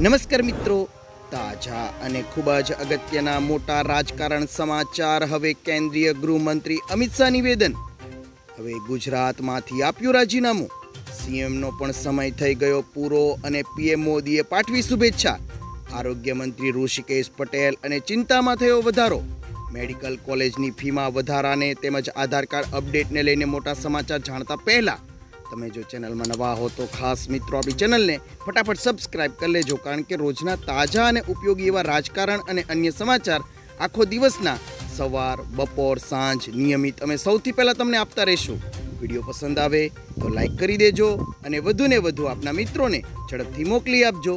નમસ્કાર મિત્રો, તાજા અને ખૂબ જ અગત્યના મોટા રાજકારણ સમાચાર હવે કેન્દ્રીય ગૃહમંત્રી અમિત શાહ નિવેદન. હવે ગુજરાતમાંથી આપ્યું રાજીનામું. સીએમનો પણ સમય થઈ ગયો પૂરો અને પીએમ મોદીએ પાઠવી શુભેચ્છા. આરોગ્ય મંત્રી ઋષિકેશ પટેલ અને ચિંતામાં થયો વધારો. મેડિકલ કોલેજની ફીમાં વધારાને તેમજ આધાર કાર્ડ અપડેટને લઈને મોટા સમાચાર જાણતા પહેલા તમે જો ચેનલમાં નવા હો તો ખાસ મિત્રો આપણી ચેનલને ફટાફટ સબસ્ક્રાઇબ કરી લેજો, કારણ કે રોજના તાજા અને ઉપયોગી એવા રાજકારણ અને અન્ય સમાચાર આખો દિવસના સવાર, બપોર, સાંજ નિયમિત અમે સૌથી પહેલાં તમને આપતા રહીશું. વીડિયો પસંદ આવે તો લાઈક કરી દેજો અને વધુને વધુ આપના મિત્રોને ઝડપથી મોકલી આપજો.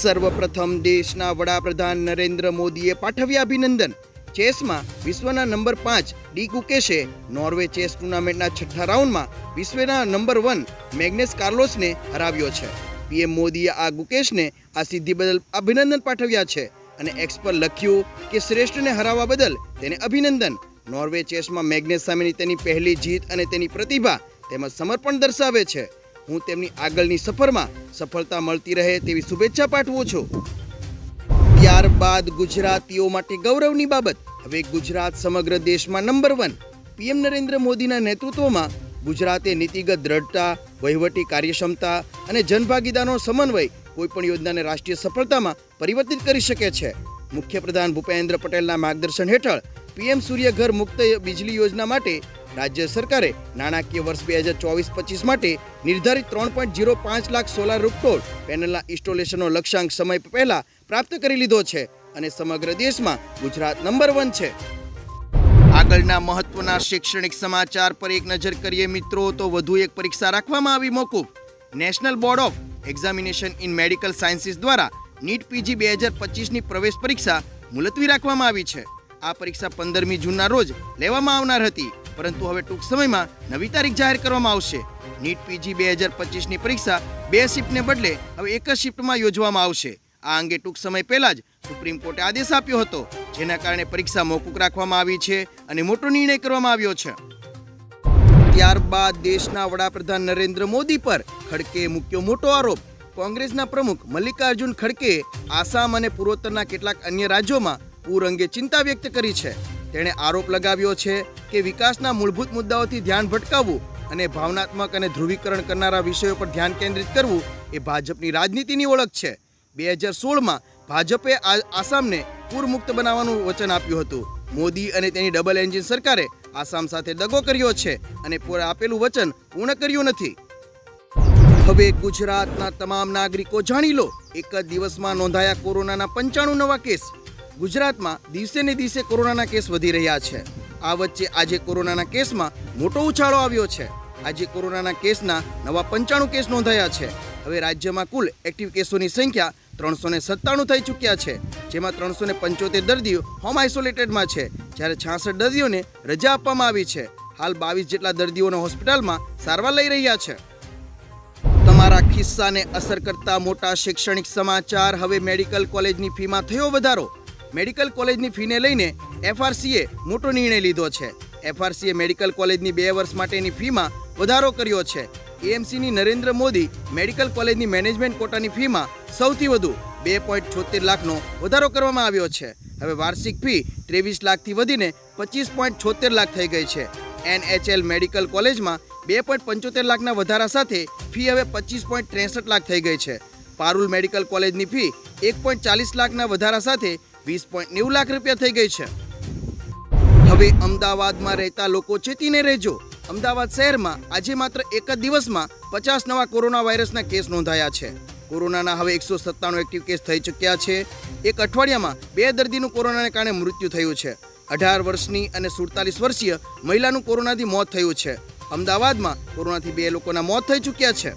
સર્વપ્રથમ દેશના વડાપ્રધાન નરેન્દ્ર મોદીએ પાઠવ્યા અભિનંદન. ચેસમાં વિશ્વના નંબર પાંચ ડી કુકેશે નોર્વે ચેસ ટુર્નામેન્ટના છઠ્ઠા રાઉન્ડમાં વિશ્વના નંબર વન મેગ્નેસ કાર્લોસને હરાવ્યો છે. પીએમ મોદીએ આ ગુકેશને આ સિદ્ધિ બદલ અભિનંદન પાઠવ્યા છે અને એક્સ પર લખ્યું કે શ્રેષ્ઠને હરાવવા બદલ તેને અભિનંદન. નોર્વે ચેસમાં મેગ્નેસ સામેની તેની પહેલી જીત અને તેની પ્રતિભા તેમજ સમર્પણ દર્શાવે છે. હું તેમની આગળની સફરમાં સફળતા મળતી રહે તેવી શુભેચ્છા પાઠવું છું. ત્યારબાદ ગુજરાતીઓ માટે ગૌરવની બાબત. હવે ગુજરાત સમગ્ર દેશમાં નંબર વન પીએમ નરેન્દ્ર મોદીના નેતૃત્વમાં ગુજરાતે નીતિગત દ્રઢતા, વહીવટી કાર્યક્ષમતા અને જનભાગીદારનો સમન્વય કોઈપણ યોજનાને રાષ્ટ્રીય સફળતામાં પરિવર્તિત કરી શકે છે. મુખ્યપ્રધાન ભૂપેન્દ્ર પટેલના માર્ગદર્શન હેઠળ પીએમ સૂર્ય ઘર મુક્ત બિજલી યોજના માટે રાજ્ય સરકારે નાણાકીય વર્ષ બે હજાર ચોવીસ પચીસ માટે નિર્ધારિત ત્રણ પોઈન્ટ ઝીરો પાંચ લાખ સોલાર રૂપટોપ પેનલના ઇન્સ્ટોલેશનનો લક્ષ્યાંક સમય પહેલા પ્રાપ્ત કરી લીધો છે. અને સમગ્ર દેશમાં ગુજરાત નંબર વન છે. આગળના મહત્વના શૈક્ષણિક સમાચાર પર એક નજર કરીએ મિત્રો, તો વધુ એક પરીક્ષા રાખવામાં આવી મોકૂફ. National board of examination in medical sciences દ્વારા નીટ પીજી બે હજાર પચીસની પ્રવેશ પરીક્ષા મુલતવી રાખવામાં આવી છે. આ પરીક્ષા પંદરમી જૂનના રોજ લેવામાં આવનાર હતી, પરંતુ હવે ટૂંક સમયમાં નવી તારીખ જાહેર કરવામાં આવશે. નીટ પીજી બે હજાર પચીસની પરીક્ષા બે શિફ્ટને બદલે હવે એક જ શિફ્ટમાં યોજવામાં આવશે. આ અંગે ટૂંક સમય પહેલા જ સુપ્રીમ કોર્ટે આદેશ આપ્યો હતો, જેના કારણે પરીક્ષા મોકૂફ રાખવામાં આવી છે અને મોટો નિર્ણય કરવામાં આવ્યો છે. ત્યારબાદ દેશના વડાપ્રધાન નરેન્દ્ર મોદી પર ખડકે મૂક્યો મોટો આરોપ. કોંગ્રેસના પ્રમુખ મલ્લિકાર્જુન ખડકે આસામ અને પૂર્વોત્તરના કેટલાક અન્ય રાજ્યોમાં પૂર અંગે ચિંતા વ્યક્ત કરી છે. તેણે આરોપ લગાવ્યો છે કે વિકાસના મૂળભૂત મુદ્દાઓથી ધ્યાન ભટકાવવું અને ભાવનાત્મક અને ધ્રુવીકરણ કરનારા વિષયો પર ધ્યાન કેન્દ્રિત કરવું એ ભાજપની રાજનીતિની ઓળખ છે. બે હજાર સોળમાં ભાજપે આસામને પૂરમુક્ત બનાવવાનું વચન આપ્યું હતું. મોદી અને તેની ડબલ એન્જિન સરકારે આસામ સાથે દગો કર્યો છે અને પૂર આપેલું વચન પૂર્ણ કર્યું નથી. હવે ગુજરાતના તમામ નાગરિકો જાણી લો, એક જ દિવસમાં નોંધાયા કોરોનાના પંચાણું નવા કેસ. ગુજરાતમાં દિવસે ને દિવસે કોરોનાના કેસ વધી રહ્યા છે. આ વચ્ચે આજે કોરોનાના કેસમાં મોટો ઉછાળો આવ્યો છે. આજે કોરોનાના કેસના નવા પંચાણું કેસ નોંધાયા છે. હવે રાજ્યમાં કુલ એક્ટિવ કેસોની સંખ્યા ત્રણસો ને સત્તાણું થઈ ચૂક્યા છે, જેમાં ત્રણસો ને પંચોતેર દર્દીઓ હોમ આઇસોલેટેડમાં છે. જ્યારે છાસઠ દર્દીઓને રજા આપવામાં આવી છે. હાલ બાવીસ જેટલા દર્દીઓને હોસ્પિટલમાં સારવાર લઈ રહ્યા છે. તમારા ખિસ્સાને અસર કરતા મોટા શૈક્ષણિક સમાચાર હવે મેડિકલ કોલેજની ફીમાં થયો વધારો. મેડિકલ કોલેજની ફીને લઈને એફઆરસીએ મોટો નિર્ણય લીધો છે. એફઆરસીએ મેડિકલ કોલેજની બે વર્ષ માટેની ફીમાં વધારો કર્યો છે. એએમસીની નરેન્દ્ર મોદી મેડિકલ કોલેજની મેનેજમેન્ટ કોટાની ફીમાં સૌથી વધુ બે પોઈન્ટ છોતેર લાખનો વધારો કરવામાં આવ્યો છે. હવે વાર્ષિક ફી ત્રેવીસ લાખથી વધીને પચીસ પોઈન્ટ છોતેર લાખ થઈ ગઈ છે. એનએચએલ મેડિકલ કોલેજમાં બે પોઈન્ટ પંચોતેર લાખના વધારા સાથે ફી હવે પચીસ પોઈન્ટ ત્રેસઠ લાખ થઈ ગઈ છે. પારુલ મેડિકલ કોલેજની ફી એક પોઈન્ટ ચાલીસ લાખના વધારા સાથે વીસ પોઈન્ટ નેવું લાખ રૂપિયા થઈ ગઈ છે. હવે અમદાવાદમાં રહેતા લોકો ચેતીને રહેજો. અમદાવાદ શહેરમાં આજે માત્ર એક જ દિવસમાં પચાસ નવા કોરોના વાયરસના કેસ નોંધાયા છે. કોરોનાના હવે એકસો સત્તાણું એક્ટિવ કેસ થઈ ચૂક્યા છે. એક અઠવાડિયામાં બે દર્દીનું કોરોનાને કારણે મૃત્યુ થયું છે. અઢાર વર્ષની અને સુડતાલીસ વર્ષીય મહિલાનું કોરોનાથી મોત થયું છે. અમદાવાદમાં કોરોનાથી બે લોકોના મોત થઈ ચૂક્યા છે.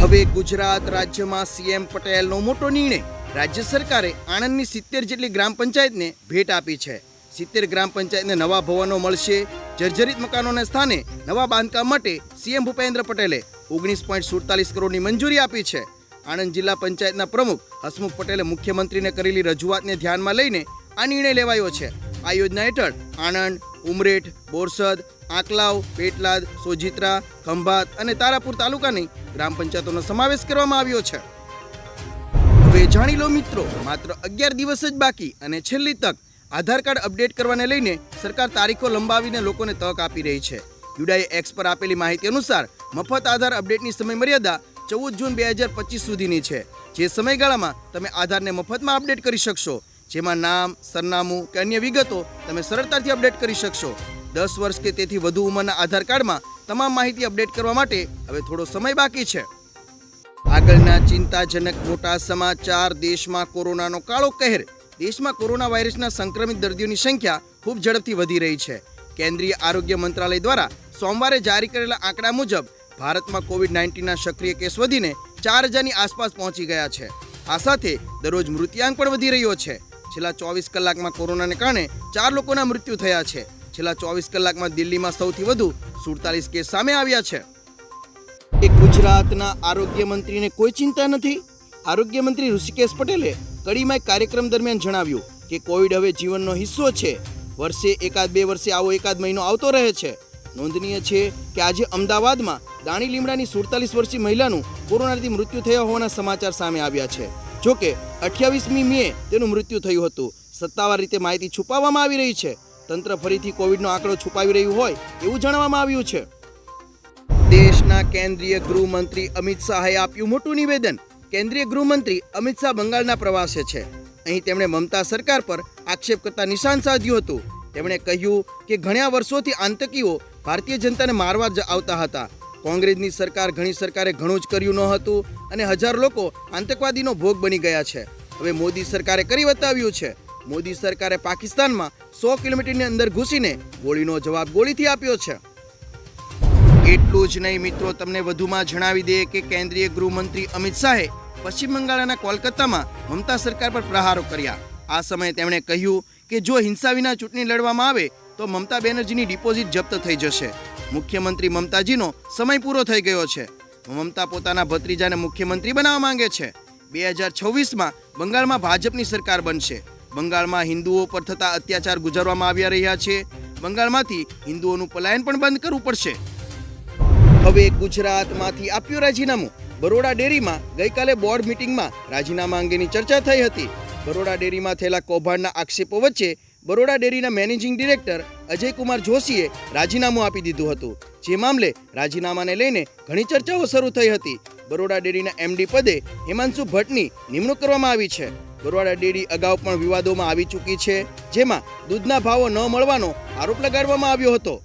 હવે ગુજરાત રાજ્યમાં સીએમ પટેલનો મોટો નિર્ણય. રાજ્ય સરકારે આણંદની સિત્તેર જેટલી ગ્રામ પંચાયતને ભેટ આપી છે. સિત્તેર ગ્રામ પંચાયતને નવા ભવનો મળશે. જર્જરિત મકાનોના સ્થાને નવા બાંધકામ માટે સીએમ ભૂપેન્દ્ર પટેલે ઓગણીસ પોઈન્ટ સુડતાલીસ કરોડની મંજૂરી આપી છે. આણંદ જિલ્લા પંચાયતના પ્રમુખ હસમુખ પટેલે મુખ્યમંત્રીને કરેલી રજૂઆતને ધ્યાનમાં લઈને આ નિર્ણય લેવાયો છે. આ યોજના હેઠળ આણંદ, ઉમરેઠ, બોરસદ, આંકલાવ, પેટલાદ, સોજિત્રા, ખંભાત અને તારાપુર તાલુકાની ગ્રામ પંચાયતોનો સમાવેશ કરવામાં આવ્યો છે. હવે જાણી લો મિત્રો, માત્ર અગિયાર દિવસ જ બાકી અને છેલ્લી તક આધાર કાર્ડ અપડેટ કરવાને લઈને સરકાર તારીખો લંબાવીને લોકોને તક આપી રહી છે. યુડાએ એક્સ પર આપેલી માહિતી અનુસાર મફત આધાર અપડેટની સમયમર્યાદા ચૌદ જૂન બે હજાર પચીસ સુધીની છે. જે સમયગાળામાં તમે આધારને મફતમાં અપડેટ કરી શકશો, જેમાં નામ, સરનામું કે અન્ય વિગતો તમે સરળતાથી અપડેટ કરી શકશો. દસ વર્ષ કે તેથી વધુ ઉંમરના આધાર કાર્ડમાં તમામ માહિતી અપડેટ કરવા માટે હવે થોડો સમય બાકી છે. આગળના ચિંતાજનક મોટા સમાચાર, દેશમાં કોરોનાનો કાળો કહેર દેશમાં કોરોના વાયરસના સંક્રમિત દર્દીઓની સંખ્યા ખૂબ ઝડપથી વધી રહી છે. કેન્દ્રીય આરોગ્ય મંત્રાલય દ્વારા સોમવારે જારી કરેલા આંકડા મુજબ ભારતમાં કોવિડ નાઇન્ટીનના સક્રિય કેસ વધીને ચાર હજારની આસપાસ પહોંચી ગયા છે. આ સાથે દરરોજ મૃત્યાંક પણ વધી રહ્યો છે. છેલ્લા ચોવીસ કલાકમાં કોરોનાને કારણે ચાર લોકોના મૃત્યુ થયા છે. છેલ્લા ચોવીસ કલાકમાં દિલ્હીમાં સૌથી વધુ સુડતાલીસ કેસ સામે આવ્યા છે. એ ગુજરાતના આરોગ્ય મંત્રીને કોઈ ચિંતા નથી? આરોગ્ય મંત્રી ઋષિકેશ પટેલે કડીમાં કાર્યક્રમ દરમિયાન જણાવ્યું કે કોવિડ હવે જીવનનો હિસ્સો છે. વર્ષે એકાદ બે વર્ષે આવો એકાદ મહિનો આવતો રહે છે. નોંધનીય છે કે આજે અમદાવાદમાં દાણી લીમડાની સુડતાલીસ વર્ષીય મહિલાનું કોરોનાથી મૃત્યુ થયા હોવાના સમાચાર સામે આવ્યા છે. જોકે અઠ્યાવીસમી મે તેનું મૃત્યુ થયું હતું. સત્તાવાર રીતે માહિતી છુપાવવામાં આવી રહી છે. તંત્ર ફરીથી કોવિડનો આંકડો છુપાવી રહ્યું હોય એવું જણાવવામાં આવ્યું છે. દેશના કેન્દ્રીય ગૃહમંત્રી અમિત શાહે આપ્યું મોટું નિવેદન. કેન્દ્રીય ગૃહમંત્રી અમિત શાહ બંગાળના પ્રવાસે છે. અહીં તેમણે મમતા સરકાર પર આક્ષેપ કરતા નિશાન સાધ્યું હતું. તેમણે કહ્યું કે ઘણા વર્ષોથી આતંકીઓ ભારતીય જનતાને મારવા જ આવતા હતા. કોંગ્રેસની સરકાર ઘણી સરકારે ઘણું જ કર્યું ન હતું અને હજાર લોકો આતંકવાદીનો ભોગ બની ગયા છે. હવે મોદી સરકારે કરી બતાવ્યું છે. મોદી સરકારે પાકિસ્તાનમાં સો કિલોમીટરની અંદર ઘૂસીને ગોળીનો જવાબ ગોળીથી આપ્યો છે. એટલું જ નહીં મિત્રો, તમને વધુમાં જણાવી દઈએ કે કેન્દ્રીય ગૃહમંત્રી અમિત શાહે પશ્ચિમ બંગાળના કોલકાતામાં મમતા સરકાર પર પ્રહારો કર્યા. આ સમયે તેમણે કહ્યું કે જો હિંસા વિના ચૂંટણી લડવામાં આવે, તો મમતા બેનર્જીની ડિપોઝિટ જપ્ત થઈ જશે. મુખ્યમંત્રી મમતાજીનો સમય પૂરો થઈ ગયો છે. મમતા પોતાના ભત્રીજાને મુખ્યમંત્રી બનાવવા માંગે છે. બે હજાર છવ્વીસમાં બંગાળમાં ભાજપની સરકાર બનશે. બંગાળમાં હિન્દુઓ પર થતા અત્યાચાર ગુજારવામાં આવ્યા રહ્યા છે. બંગાળમાંથી હિન્દુઓનું પલાયન પણ બંધ કરવું પડશે. હવે ગુજરાતમાંથી આપ્યું રાજીનામું. બરોડા ડેરીમાં ગઈકાલે બોર્ડ મિટિંગમાં રાજીનામા અંગેની ચર્ચા થઈ હતી. બરોડા ડેરીમાં થયેલા કૌભાંડના આક્ષેપો વચ્ચે બરોડા ડેરીના મેનેજિંગ ડિરેક્ટર અજયકુમાર જોશીએ રાજીનામું આપી દીધું હતું. જે મામલે રાજીનામાને લઈને ઘણી ચર્ચાઓ શરૂ થઈ હતી. બરોડા ડેરીના એમડી પદે હિમાંશુ ભટ્ટની નિમણૂક કરવામાં આવી છે. બરોડા ડેરી અગાઉ પણ વિવાદોમાં આવી ચૂકી છે, જેમાં દૂધના ભાવો ન મળવાનો આરોપ લગાડવામાં આવ્યો હતો.